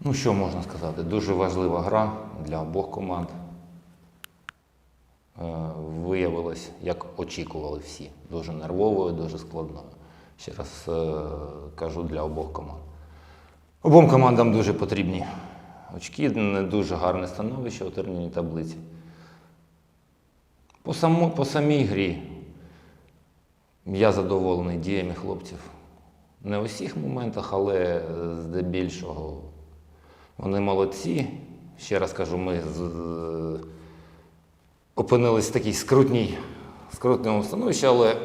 Ну, що можна сказати? Дуже важлива гра для обох команд. Е, Виявилось, як очікували всі, дуже нервовою, дуже складною. Ще раз е, кажу для обох команд. Обом командам дуже потрібні очки, не дуже гарне становище у турнірній таблиці. По, само, по самій грі я задоволений діями хлопців. Не у всіх моментах, але е, здебільшого вони молодці. Ще раз кажу, ми з, опинились в такій скрутній, скрутному становищі, але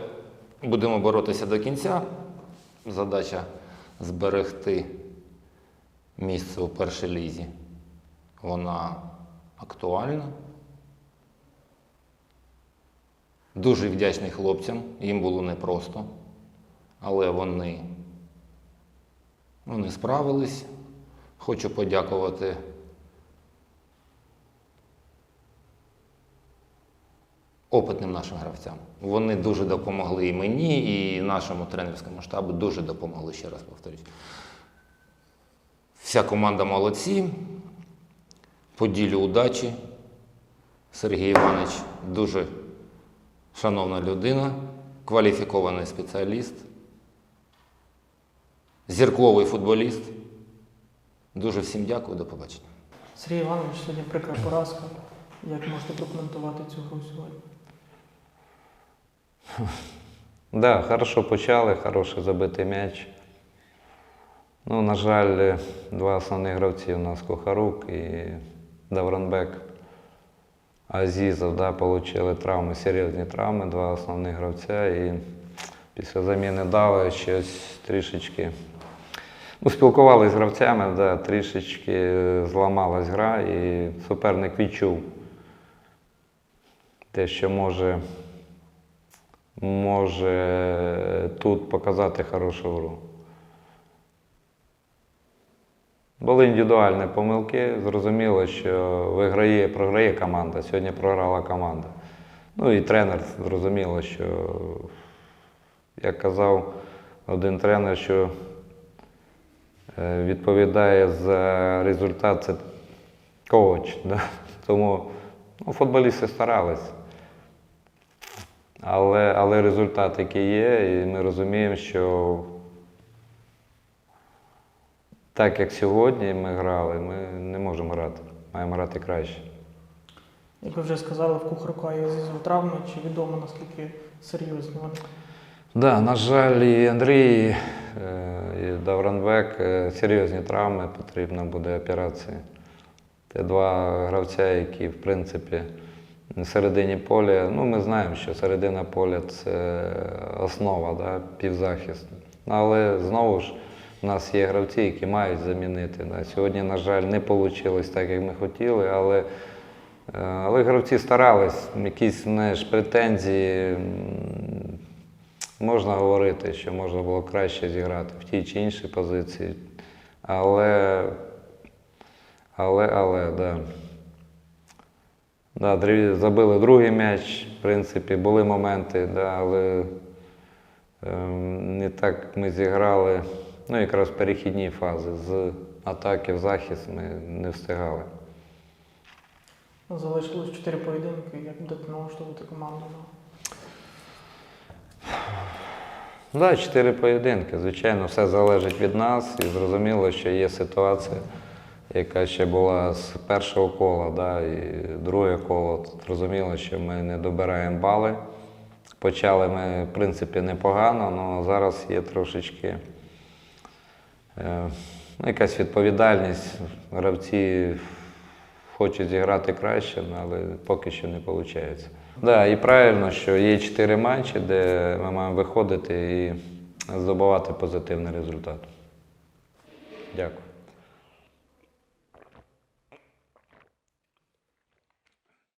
будемо боротися до кінця. Задача зберегти місце у першій лізі. Вона актуальна. Дуже вдячний хлопцям, їм було непросто, але вони, вони справились. Хочу подякувати опитним нашим гравцям. Вони дуже допомогли і мені, і нашому тренерському штабу дуже допомогли, ще раз повторюсь. Вся команда молодці. Поділю удачі. Сергій Іванович дуже шановна людина, кваліфікований спеціаліст, зірковий футболіст. Дуже всім дякую, до побачення. Сергій Іванович, сьогодні прикра поразка. Як можете прокоментувати цю гру сьогодні? Да, хорошо почали, хороший забитий м'яч. Ну, на жаль, два основні гравці у нас Кухарук і Давронбек. Азізов, да, отримали травми, серйозні травми, два основні гравця. І після заміни дали щось трішечки. Ну, спілкувалися з гравцями, да, трішечки зламалась гра, і суперник відчув те, що може може тут показати хорошу гру. Були індивідуальні помилки. Зрозуміло, що виграє, програє команда. Сьогодні програла команда. Ну і тренер зрозуміло, що, як казав один тренер, що відповідає за результат це коуч. Да? Тому ну, футболісти старались. Але, але результат який є, і ми розуміємо, що так як сьогодні ми грали, ми не можемо грати. Маємо грати краще. Як ви вже сказали, в Кухарка є зізу травми, чи відомо наскільки серйозні вони? Да, на жаль, і Андрій, е, і Давранбек е, серйозні травми, потрібна буде операція. Це два гравця, які, в принципі, на середині поля. Ну, ми знаємо, що середина поля це основа, да, півзахист. Але знову ж у нас є гравці, які мають замінити. Да. Сьогодні, на жаль, не вийшло так, як ми хотіли, але, е, але гравці старались, якісь знаєш, претензії. Можна говорити, що можна було краще зіграти в тій чи іншій позиції. Але, але, але, да. Да, забили другий м'яч, в принципі, були моменти, да, але ем, не так ми зіграли. Ну, якраз перехідні фази. З атаки в захист ми не встигали. Залишилось чотири поєдинки. Як будете налаштовувати команду? Ну, да, чотири поєдинки. Звичайно, все залежить від нас. І зрозуміло, що є ситуація, яка ще була з першого кола, да, і друге коло. Зрозуміло, що ми не добираємо бали. Почали ми, в принципі, непогано, але зараз є трошечки е, ну, якась відповідальність. Гравці хочуть зіграти краще, але поки що не виходить. Да, і правильно, що є чотири матчі, де ми маємо виходити і здобувати позитивний результат. Дякую.